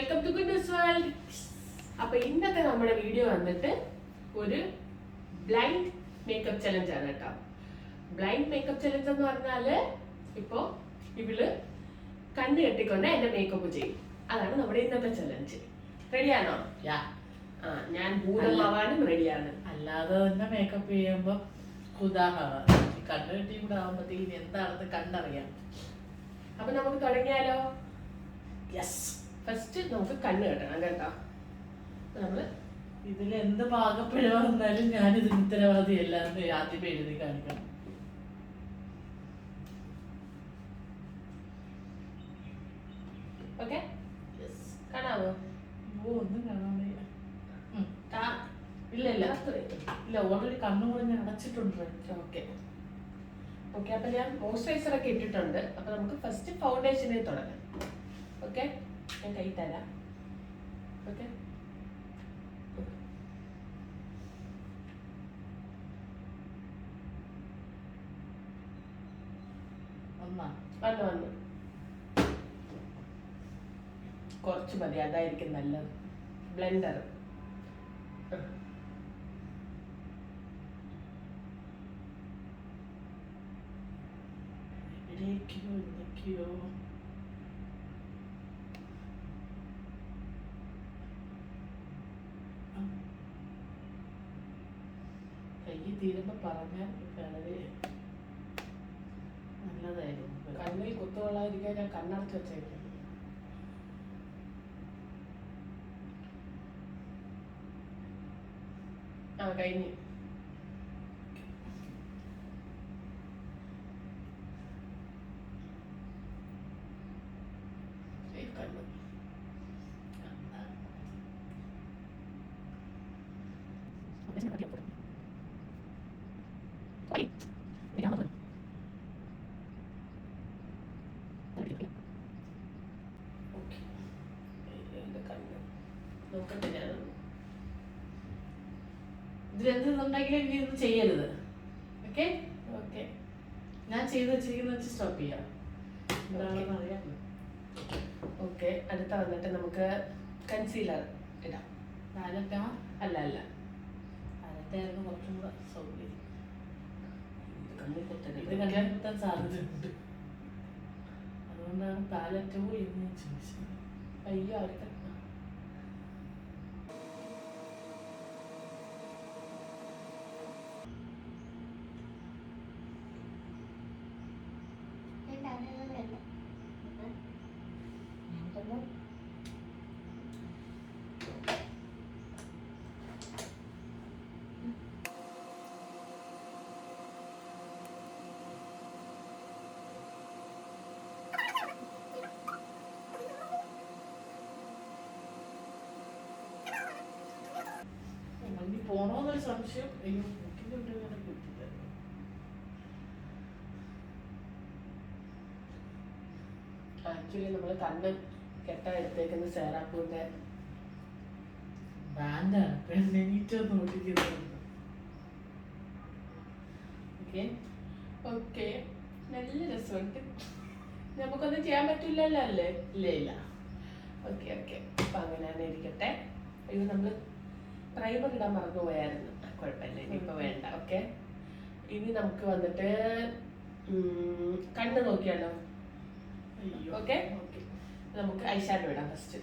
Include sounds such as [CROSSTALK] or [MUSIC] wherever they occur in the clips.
Welcome to goodness world അപ്പൊ ഇന്നത്തെ നമ്മുടെ വീഡിയോ വന്നിട്ട് ഒരു ബ്ലൈൻഡ് മേക്കപ്പ് ചലഞ്ച് ആണ് കേട്ടോ. ബ്ലൈൻഡ് മേക്കപ്പ് ചലഞ്ച് എന്ന് പറഞ്ഞാൽ ഇപ്പോ ഇവൾ കണ്ണ് കെട്ടിക്കൊണ്ട് എന്റെ മേക്കപ്പ് ചെയ്യും. അതാണ് നമ്മുടെ ഇന്നത്തെ ചലഞ്ച് റെഡിയാണോ ആ ഞാൻ ഭൂതമാവാനും റെഡിയാണ് അല്ലാതെ തന്നെ മേക്കപ്പ് ചെയ്യുമ്പോ ഉദാഹരണം കണ്ണ് കെട്ടി കൂടെ ആവുമ്പത്തേക്കും എന്താണെന്ന് കണ്ടറിയാം. അപ്പൊ നമുക്ക് തുടങ്ങിയാലോ? യെസ് ഫസ്റ്റ് നമുക്ക് കണ്ണ് കെട്ടണം കേട്ടോ. നമ്മൾ ഇതിൽ എന്ത് പാകപ്പിഴ വന്നാലും ഞാൻ ഇതിന് ഉത്തരവാദിയല്ല എന്ന് ആദ്യം എഴുതി കാണിക്കണം. ഓക്കെ കാണാവോ? ഓ ഒന്നും കാണാൻ. ഇല്ല ഇല്ല ഇല്ല ഓൾറെഡി കണ്ണു കൂടെ ഞാൻ അടച്ചിട്ടുണ്ട്. ഓക്കെ ഓക്കെ അപ്പൊ ഞാൻ മോയ്സ്ചറൈസർ ഒക്കെ ഇട്ടിട്ടുണ്ട്. അപ്പൊ നമുക്ക് ഫസ്റ്റ് ഫൗണ്ടേഷനിൽ തുടങ്ങാം. ഓക്കെ ഞാൻ കൈ തരാം ഓക്കെ വന്നു കുറച്ച് മതി അതായിരിക്കും നല്ലത് ബ്ലെൻഡർ എവിടേക്കോ എന്തൊക്കെയോ. കൈ തീരുമ്പോ പറഞ്ഞാൽ വളരെ നല്ലതായിരുന്നു. കണ്ണിൽ കുത്തുകൊള്ളാതിരിക്കാൻ ഞാൻ കണ്ണടച്ച് വെച്ചേക്കും. ആ കഴിഞ്ഞു. ഈ കണ്ണ് ഓക്കെ എന്റെ കണ്ണ് നോക്കട്ടെ ഞാൻ ഇതിലെന്തുണ്ടെങ്കിലും ഇനി ഒന്നും ചെയ്യരുത്. ഓക്കെ ഓക്കെ ഞാൻ ചെയ്ത് വെച്ചിരിക്കുന്ന വെച്ച് സ്റ്റോപ്പ് ചെയ്യാം. എന്താണെന്ന് അറിയാം ഓക്കെ അടുത്ത വന്നിട്ട് നമുക്ക് കൺസീലർ ഇടാം. നാലൊക്കെ അല്ല അല്ല. നാലറ്റായിരുന്നു കുറച്ചും കൂടെ സൗകര്യം. കണ്ണിൽ ഇത് കുത്തരുത് കണ്ടാൽ കുത്താൻ സാധ്യതയുണ്ട് അതുകൊണ്ടാണ് താലറ്റവും എന്ന് ചോദിച്ചത്. അയ്യോ അവർക്ക് ഇനി പോണോന്നൊരു സംശയം. അയ്യോ മുട്ടിന്റെ ഉള്ളിൽ ഇങ്ങനെ കുത്തില്ലായിരുന്നു ആക്ച്വലി നമ്മൾ കണ്ണ് കെട്ടാൻ എടുത്തേക്കുന്ന സേറാപ്പൂന്റെ ബാൻഡാണ്. പെണ്ണെണീറ്റൊന്ന് ഓടിക്കുന്നത് ഓക്കെ ഓക്കെ നല്ല രസമുണ്ട്. നമുക്കൊന്നും ചെയ്യാൻ പറ്റില്ലല്ലോ അല്ലേ? ഇല്ല ഇല്ല. ഓക്കെ ഓക്കെ അപ്പൊ അങ്ങനെ തന്നെ ഇരിക്കട്ടെ. ഇത് നമ്മൾ പ്രൈമർ ഇടാൻ മറന്നു പോയായിരുന്നു കുഴപ്പമില്ല ഇനിയിപ്പോ വേണ്ട ഓക്കെ? ഇനി നമുക്ക് വന്നിട്ട് കണ്ണ് നോക്കിയാലോ? ഓക്കെ? നമുക്ക് ഐഷാഡോ ഇടാം ഫസ്റ്റ്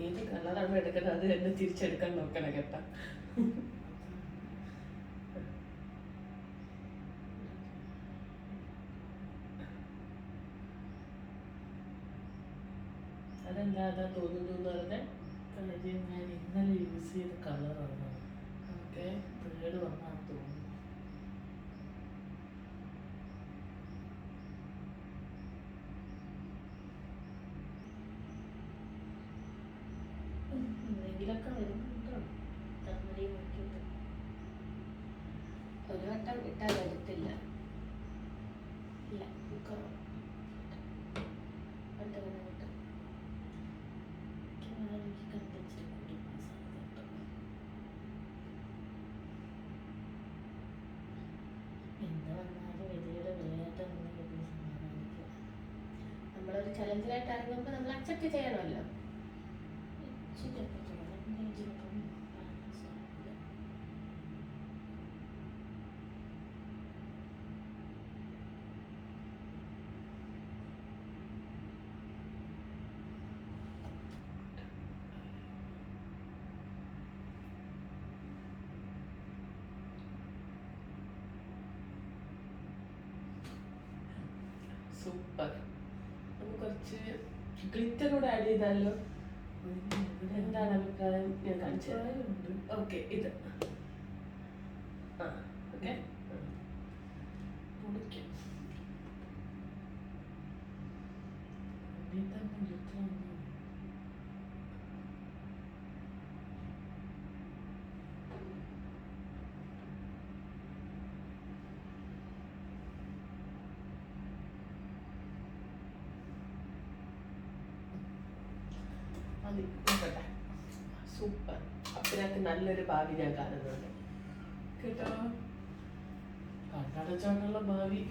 ഏത് കളറാണ് എടുക്കുന്നത്? അത് തന്നെ തിരിച്ചെടുക്കാൻ നോക്കണം കേട്ടോ. അതെന്താ അതാ തോന്നുന്നു എന്ന് പറഞ്ഞാൽ കാര്യം ഞാൻ ഇന്നലെ യൂസ് ചെയ്ത കളറാണ് ഓക്കെ? പേട് വന്നാൽ തോന്നുന്നു. ചലഞ്ചിലായിട്ട് ഇറങ്ങുമ്പോൾ നമ്മൾ അക്സെപ്റ്റ് ചെയ്യണമല്ലോ. സൂപ്പർ കുറച്ച് ഗ്ലിറ്റർ കൂടെ ആഡ് ചെയ്താലോ? എന്താണ് അഭിപ്രായം? ഞാൻ കാണിച്ചു ഓക്കെ ഇത് ആ ഓക്കെ പൊളിക്കും. ഇതിൽ തന്നെ glitter ഒന്നും മതി നോക്കട്ടെ സൂപ്പർ. അപ്പിനകത്ത് നല്ലൊരു ഭാവി ഞാൻ കാണുന്നുണ്ട്. കേട്ടോ? കണ്ണടച്ചോണ്ടുള്ള ഭാവി.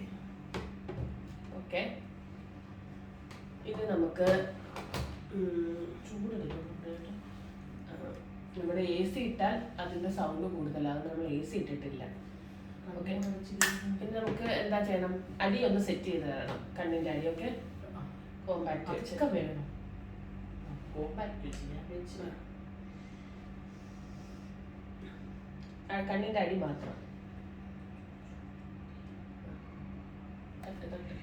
ഓക്കെ. ഇത് നമുക്ക് ചൂടെടുക്കുന്നുണ്ട് നമ്മുടെ എ സി ഇട്ടാൽ അതിന്റെ സൗണ്ട് കൂടുതലാണ് നമ്മൾ എ സി ഇട്ടിട്ടില്ല. ഓക്കെ. പിന്നെ നമുക്ക് എന്താ ചെയ്യണം? അടി ഒന്ന് സെറ്റ് ചെയ്ത് തരണം. കണ്ണിന്റെ അടി ഒക്കെ കോമ്പാക്ട് വേണം കോമ്പാക്ട് വെച്ച് ഞാൻ വെച്ച് ആ, കണ്ണിന്റെ അടി മാത്രം തട്ട് തട്ട്.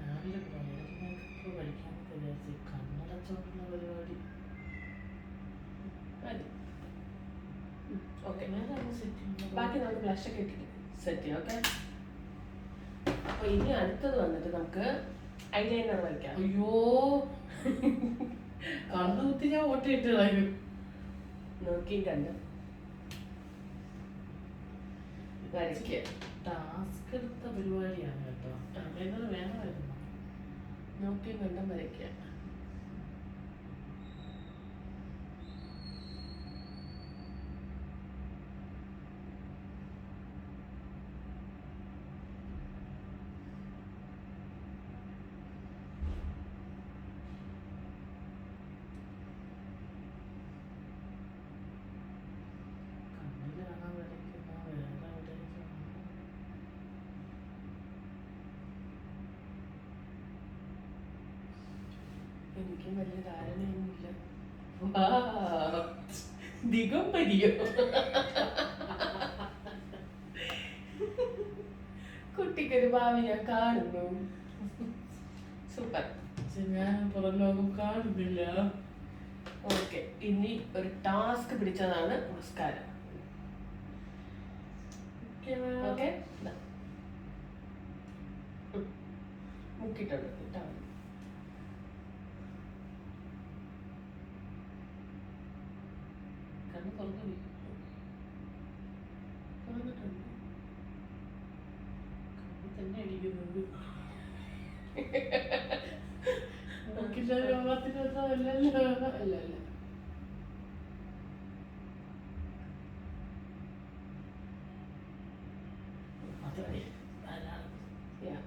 രാവിലെ പ്രയോജനമൊക്കെ കഴിക്കാനൊക്കെ വിചാരിച്ച് കണ്ണടച്ചോണ്ടുള്ള പരിപാടി മതി ഓക്കെ ബാക്കി നമുക്ക് ബ്ലഷൊക്കെ ഇട്ടിട്ട് സെറ്റ് ചെയ്യാം ഓക്കെ അപ്പൊ ഇനി അടുത്തത് വന്നിട്ട് നമുക്ക് ഐലൈനർ വരയ്ക്കാം. അയ്യോ. കണ്ണു കുത്തി ഞാൻ ഓട്ടിയിട്ട് കളയും നോക്കിയും കണ്ട്. ടാസ്ക് എടുത്ത പരിപാടിയാണ് കേട്ടോ. ഐലൈനർ വേണമായിരുന്നു. നോക്കിയും കണ്ടും വരയ്ക്കുക എനിക്കും വലിയ ധാരണയൊന്നുമില്ല. ദിഗംബരിയോ. കുട്ടിക്കൊരു ഭാവി ഞാൻ കാണുന്നു. സൂപ്പർ. ഞാൻ പുറം ലോകം കാണുന്നില്ല. ഓക്കെ ഇനി ഒരു ടാസ്ക് പിടിച്ചതാണ് നമസ്കാരം ഓക്കെ മുക്കിട്ടുണ്ട് ഇട്ടാ മതി. കണ്ണ് തുറന്നു പോയി തുറന്നിട്ടുണ്ട്. കണ്ണിൽ തന്നെ അടിക്കുന്നത് നോക്കില്ല രോഗത്തിനൊന്നും അല്ലല്ലോ അല്ല അല്ല അതെ ധാരാളം Yeah.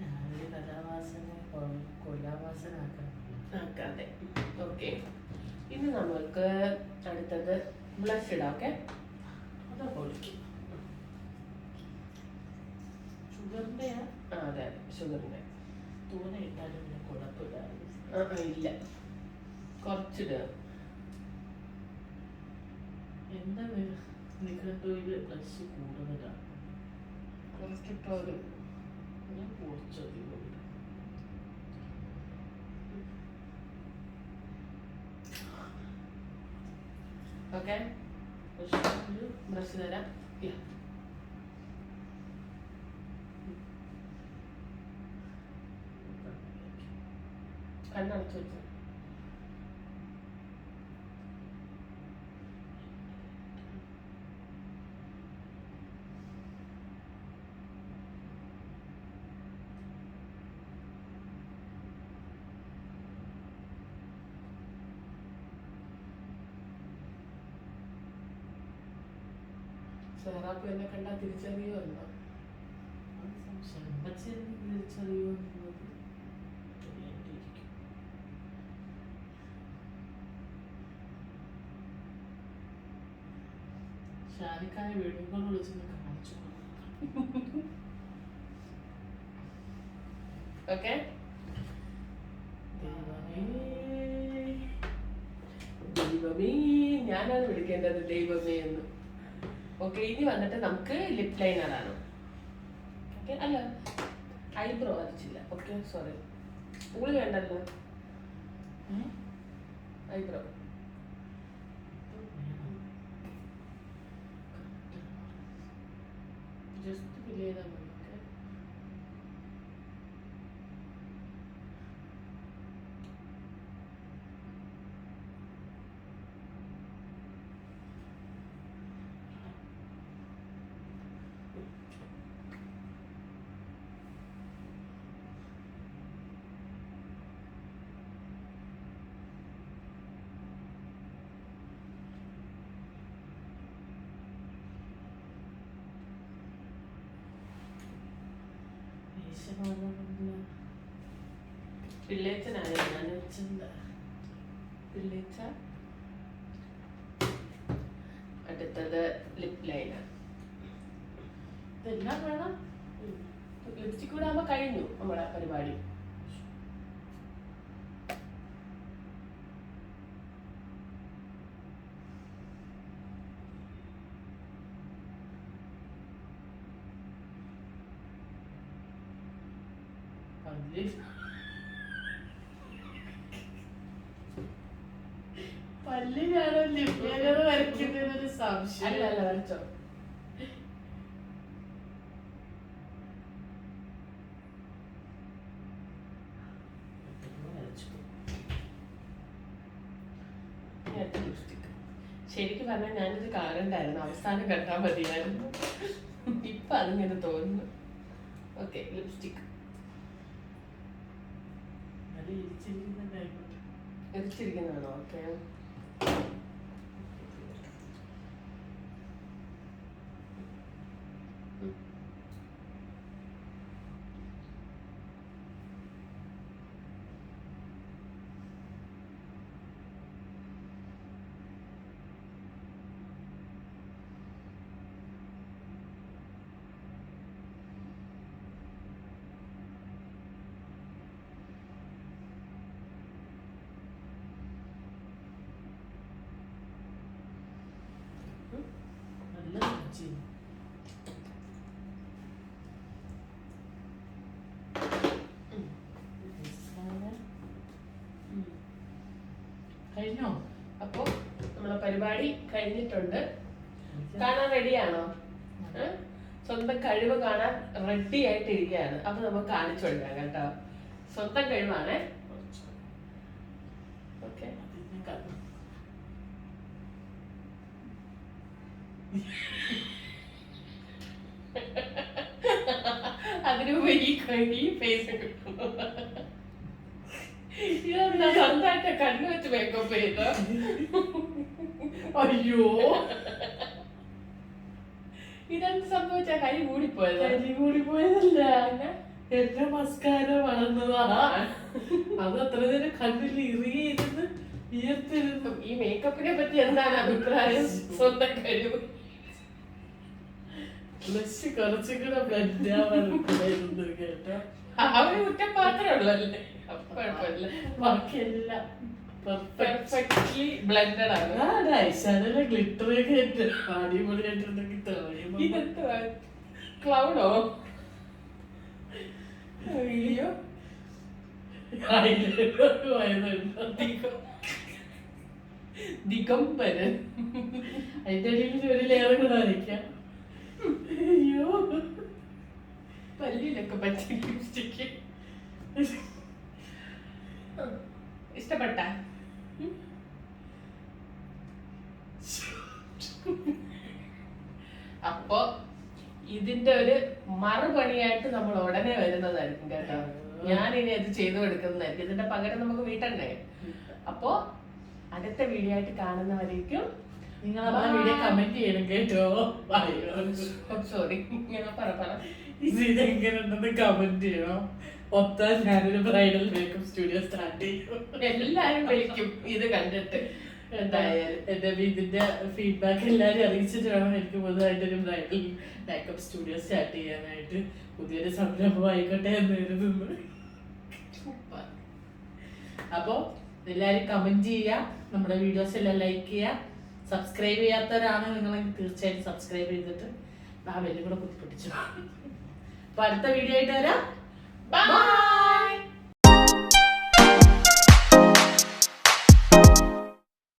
ഞാനൊരു കഥാവാസനെ കൊ- കൊലാവാസനാക്കണം ആക്കാതെ. ഓക്കെ ഇനി നമ്മൾക്ക് അടുത്തത് ബ്ലഷ് ഇടാം ഓക്കെ അതാ പൊളിക്കും ഷുഗറിന്റെയാ ആ? അതെ ഷുഗറിന്റെ തോനെ ഇട്ടാലും പിന്നെ കുഴപ്പമില്ല ഇല്ല. കുറച്ചിടുക. എന്താ നിഘണ്ടുവിൽ പ്ലസ് കൂടുതലാണ് കുറച്ചിട്ടോ ഒരു ഞാൻ കുറച്ചധികം. ഓക്കെ ബ്രഷ് തരാം Yeah. വെച്ചു വേറാപ്പ് എന്നെ. കണ്ടാൽ തിരിച്ചറിയുമല്ലോ ചെമ്പച്ചി തിരിച്ചറിയുമോ എന്നുള്ളത് വീഡിയോ കോൾ വിളിച്ചൊന്ന് കാണിച്ചു ഓക്കെ. ദൈവമേ. ദൈവമേ ഞാനാണ് വിളിക്കേണ്ടത് ദൈവമേ എന്ന്. ഓക്കെ ഇനി വന്നിട്ട് നമുക്ക് ലിപ് ലൈനറാണ് ഓക്കെ അല്ല ഐബ്രോ വരച്ചില്ല ഓക്കെ സോറി സ്കൂൾ വേണ്ടല്ലോ? ഐബ്രോ ജസ്റ്റ് ഫില്ല് ചെയ്താൽ മതി. ഞാൻ അടുത്തത് ലിപ് ലൈനർ ഇതെല്ലാം വേണം. ലിപ്സ്റ്റിക് കൂടെ ആകുമ്പോൾ കഴിഞ്ഞു നമ്മളെ പരിപാടി. പല്ലിനാണോ ലിപ്യാനോ വരയ്ക്കുന്നതിനൊരു സംശയം. അല്ല അല്ല വരച്ചോ. ശരിക്കും പറഞ്ഞാൽ ഞാനിത് കാണണ്ടായിരുന്നു അവസാനം കണ്ടാൽ മതിയായിരുന്നു ഇപ്പൊ അതിങ്ങനെ തോന്നുന്നു. ഓക്കെ ലിപ്സ്റ്റിക് എരിച്ചിരിക്കുന്നതാണോ ഓക്കെ നല്ല രുചി കഴിഞ്ഞോ. അപ്പോ നമ്മളെ പരിപാടി കഴിഞ്ഞിട്ടുണ്ട്. കാണാൻ റെഡിയാണോ? സ്വന്തം കഴിവ് കാണാൻ റെഡി ആയിട്ടിരിക്കുകയാണ്. അപ്പൊ നമുക്ക് കാണിച്ചു കൊടുക്കാം കേട്ടോ. സ്വന്തം കഴിവാണ്. ഓക്കെ. അതിനുപരി ഈ ഫേസ് ഇതെന്താ സ്വന്തമായിട്ട് കണ്ണു വെച്ച് മേക്കപ്പ് ചെയ്ത. അയ്യോ. ഇതെന്ത് സംഭവിച്ച? കൈ കൂടിപ്പോയത് കൈ കൂടിപ്പോയതല്ല എന്റെ മസ്കാര വളർന്നതാ. അത് അത്ര നേരം കണ്ണിൽ ഇറിയിരുന്ന് വിയർത്തിരുന്നു. ഈ മേക്കപ്പിനെ പറ്റി എന്താണ് അഭിപ്രായം? സ്വന്തം കഴിവ് കുറച്ചും കൂടെ ബ്ലഡ് ആവാൻ കേട്ടോ. ആ ഒരു കുറ്റം മാത്രമേ ബാക്കിയെല്ലാം പെർഫെക്റ്റ് പെർഫെക്റ്റ്ലി ബ്ലെൻഡഡ് ആണ്. ആ ഐശാനല്ല ഗ്ലിറ്റർ ഒക്കെ ഇട്ട് അടിപൊളിയായിട്ടുണ്ടെങ്കിൽ തെളിയുമ്പോ ഇതെന്തുവാ? ക്ലൗഡോ? പോയതുണ്ട്. ദിഗംബരൻ അതിന്റെ ഇടയിൽ ഒരു ലെയർ കൂടെ വരയ്ക്കാം അയ്യോ. പല്ലിലൊക്കെ പറ്റി ലിപ്സ്റ്റിക്ക് [LAUGHS] ഇഷ്ടപ്പെട്ട? അപ്പോ ഇതിന്റെ ഒരു മറുപണിയായിട്ട് നമ്മൾ ഉടനെ വരുന്നതായിരിക്കും കേട്ടോ. ഞാൻ ഇനി അത് ചെയ്തു കൊടുക്കുന്നതായിരിക്കും. ഇതിന്റെ പകരം നമുക്ക് വീട്ടണ്ടേ? അപ്പോ അടുത്ത വീഡിയോ ആയിട്ട് കാണുന്നവരേക്കും നിങ്ങൾ വീഡിയോ കമന്റ് ചെയ്യണം കേട്ടോ. സോറി ഞാൻ പറ പറ. ഇതെങ്ങനെ ഉണ്ടെന്ന് കമന്റ് ചെയ്യണം. ഒത്താൻ ഞാനൊരു ബ്രൈഡൽ മേക്കപ്പ് സ്റ്റുഡിയോ സ്റ്റാർട്ട് ചെയ്യും എല്ലാരും വിളിക്കും ഇത് കണ്ടിട്ട്. എന്തായാലും എന്റെ ഇതിന്റെ ഫീഡ്ബാക്ക് എല്ലാരും അറിയിച്ചിട്ട് വേണം എനിക്ക് പുതുതായിട്ട് ഒരു ബ്രൈഡൽ മേക്കപ്പ് സ്റ്റുഡിയോ സ്റ്റാർട്ട് ചെയ്യാനായിട്ട്. പുതിയൊരു സംരംഭം ആയിക്കോട്ടെ എന്ന് കരുതുന്നു. അപ്പോൾ അപ്പോ എല്ലാരും കമന്റ് ചെയ്യുക. നമ്മുടെ വീഡിയോസ് എല്ലാം ലൈക്ക് ചെയ്യുക. സബ്സ്ക്രൈബ് ചെയ്യാത്തവരാണ് നിങ്ങളെങ്കിൽ തീർച്ചയായിട്ടും സബ്സ്ക്രൈബ് ചെയ്തിട്ട് ആ വെല്ലും കൂടെ കുത്തിപ്പൊട്ടിച്ചു അപ്പൊ അടുത്ത വീഡിയോ ആയിട്ട് വരാം. ബൈ